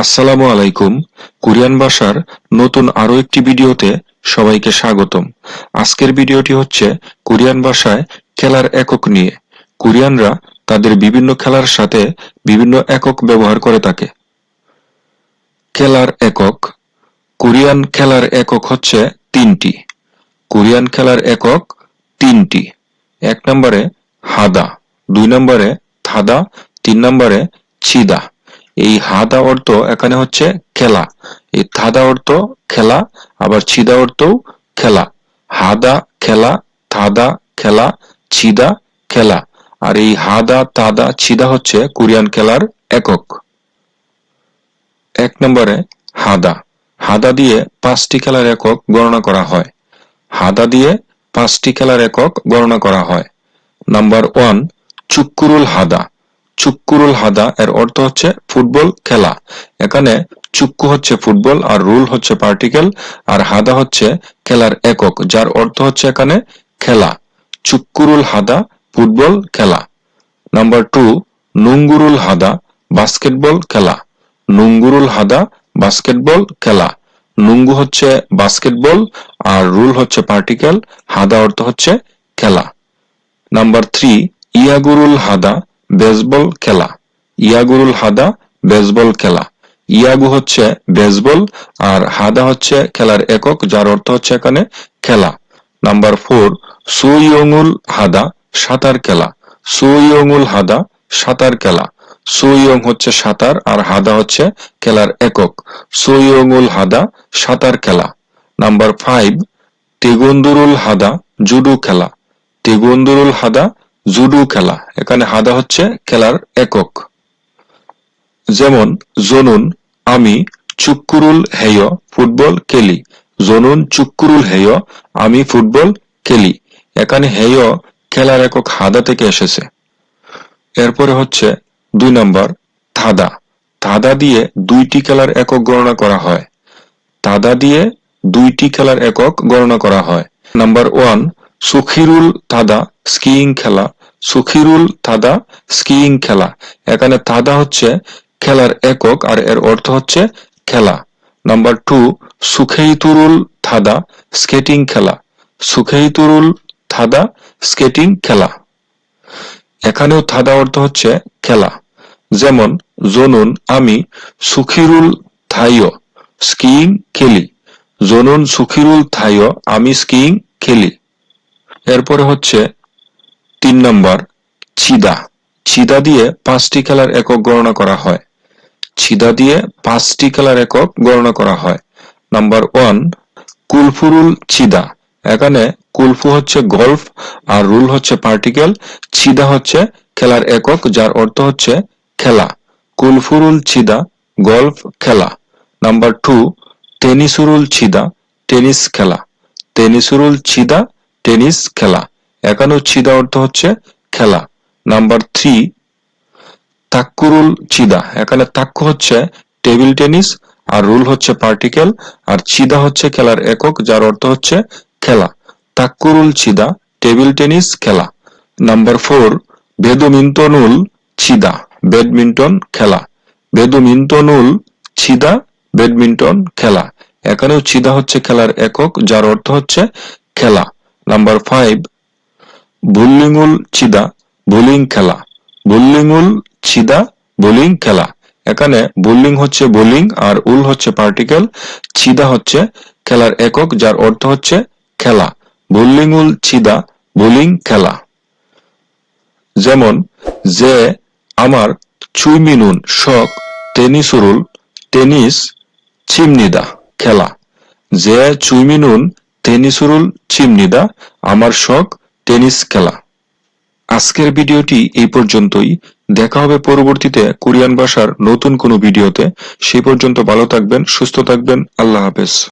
আসসালামু আলাইকুম। কোরিয়ান ভাষার নতুন আরও একটি ভিডিওতে সবাইকে স্বাগতম। আজকের ভিডিওটি হচ্ছে কোরিয়ান ভাষায় খেলার একক নিয়ে। কোরিয়ানরা তাদের বিভিন্ন খেলার সাথে বিভিন্ন একক ব্যবহার করে থাকে। খেলার একক। কোরিয়ান খেলার একক হচ্ছে তিনটি। কোরিয়ান খেলার একক তিনটি। এক নম্বরে হাদা, দুই নম্বরে থাদা তিন নম্বরে চিদা এই হাদা অর্থ এখানে হচ্ছে খেলা। এই থাদা অর্থ খেলা, আবার ছিদা অর্থও খেলা। হাদা খেলা, থাদা খেলা, ছিদা খেলা। আর এই হাদা তাদা ছিদা হচ্ছে কোরিয়ান খেলার একক। এক নম্বরে হাদা। হাদা দিয়ে পাঁচটি খেলার একক গণনা করা হয়। হাদা দিয়ে পাঁচটি খেলার একক গণনা করা হয়। নাম্বার ওয়ান, চুক্কুরুল হাদা। চুক্কুরুল হাদা, এর অর্থ হচ্ছে ফুটবল খেলা। এখানে চুক্কু হচ্ছে ফুটবল আর রুল হচ্ছে পার্টিকেল, আর হাদা হচ্ছে খেলার একক, যার অর্থ হচ্ছে এখানে খেলা। চুক্কুরুল হাদা, ফুটবল খেলা। নাম্বার টু, নুঙ্গুরুল হাদা, বাস্কেটবল খেলা। নুঙ্গুরুল হাদা, বাস্কেটবল খেলা। নুঙ্গু হচ্ছে বাস্কেটবল আর রুল হচ্ছে পার্টিকেল, হাদা অর্থ হচ্ছে খেলা। নাম্বার থ্রি, ইয়াগুরুল হাদা বেসবল খেলা। ইয়াগুরুল হাদা বেসবল খেলা। ইয়াগু হচ্ছে বেসবল আর হাদা হচ্ছে খেলার একক, যার অর্থ হচ্ছে এখানে খেলা। নাম্বার ফোর সুইয়ঙুল হাদা সাঁতার খেলা। সুইয়ঙুল হাদা সাঁতার খেলা। সুইয়ং হচ্ছে সাঁতার আর হাদা হচ্ছে খেলার একক। সুইয়ঙুল হাদা সাঁতার খেলা। নাম্বার ফাইভ, তেগুন্দুরুল হাদা জুডু খেলা। তেগুন্দুরুল হাদা জুডু খেলা। এখানে হাদা হচ্ছে খেলার একক। যেমন, জনুন, আমি, চুক্কুরুল হেয়, ফুটবল খেলি জনুন, চুক্কুরুল হেয়, আমি, ফুটবল খেলি এখানে হেয় খেলার একক হাদা থেকে এসেছে। এরপরে হচ্ছে দুই নম্বর, থাদা। থাদা দিয়ে দুইটি খেলার একক গণনা করা হয়। তাদা দিয়ে দুইটি খেলার একক গণনা করা হয়। নাম্বার ওয়ান সুখিরুল তাদা, স্কিইং খেলা। সুখিরুল তাদা, স্কিইং খেলা। এখানে তাদা হচ্ছে খেলার একক আর এর অর্থ হচ্ছে খেলা। নাম্বার টু সুখেইতুরুল থাদা স্কেটিং খেলা। সুখেইতুরুল থাদা স্কেটিং খেলা। এখানেও থাদা অর্থ হচ্ছে খেলা। যেমন, জনুন, আমি, সুখিরুল থাইও স্কিইং খেলি। জনুন, সুখিরুল থাইও আমি, স্কিইং খেলি। এরপরে হচ্ছে তিন নম্বর চিদা চিদা দিয়ে পাঁচটি খেলার একক গণনা করা হয়। চিদা দিয়ে পাঁচটি খেলার একক গণনা করা হয়। নাম্বার ওয়ান, কুলফুরুল চিদা এখানে কুলফু হচ্ছে গল্ফ আর রুল হচ্ছে পার্টিকেল। চিদা হচ্ছে খেলার একক, যার অর্থ হচ্ছে খেলা। কুলফুরুল চিদা গল্ফ, খেলা। নাম্বার টু, টেনিসুরুল চিদা টেনিস খেলা। টেনিসুরুল চিদা টেনিস খেলা। এখানেও চিদা অর্থ হচ্ছে খেলা। নাম্বার থ্রি, তাক্কুরুল চিদা এখানে তাক্কু হচ্ছে টেবিল টেনিস আর রুল হচ্ছে পার্টিকেল আর চিদা হচ্ছে খেলার একক, যার অর্থ হচ্ছে খেলা। তাক্কুরুল চিদা টেবিল টেনিস খেলা। নাম্বার ফোর, বেদমিন্টনুল চিদা ব্যাডমিন্টন খেলা। বেদমিন্টনুল চিদা ব্যাডমিন্টন খেলা। এখানেও চিদা হচ্ছে খেলার একক, যার অর্থ হচ্ছে খেলা। নাম্বার ফাইভ বুল্লিংউল চিদা বোলিং খেলা বুল্লিংউল চিদা বোলিং খেলা এখানে বুল্লিং হচ্ছে বোলিং আর উল হচ্ছে পার্টিকেল চিদা হচ্ছে খেলার একক, যার অর্থ হচ্ছে খেলা। বুল্লিংউল চিদা বোলিং খেলা যেমন, যে আমার চুইমিনুন শখ টেনিসুরুল টেনিস চিমনিদা খেলা। যে চুইমিনুন টেনিসুরুল, চিমনিদা, আমার শখ, টেনিস খেলা। আজকের ভিডিওটি এই পর্যন্তই। দেখা হবে পরবর্তীতে কোরিয়ান ভাষার নতুন কোনো ভিডিওতে। সেই পর্যন্ত ভালো থাকবেন, সুস্থ থাকবেন। আল্লাহ হাফেজ।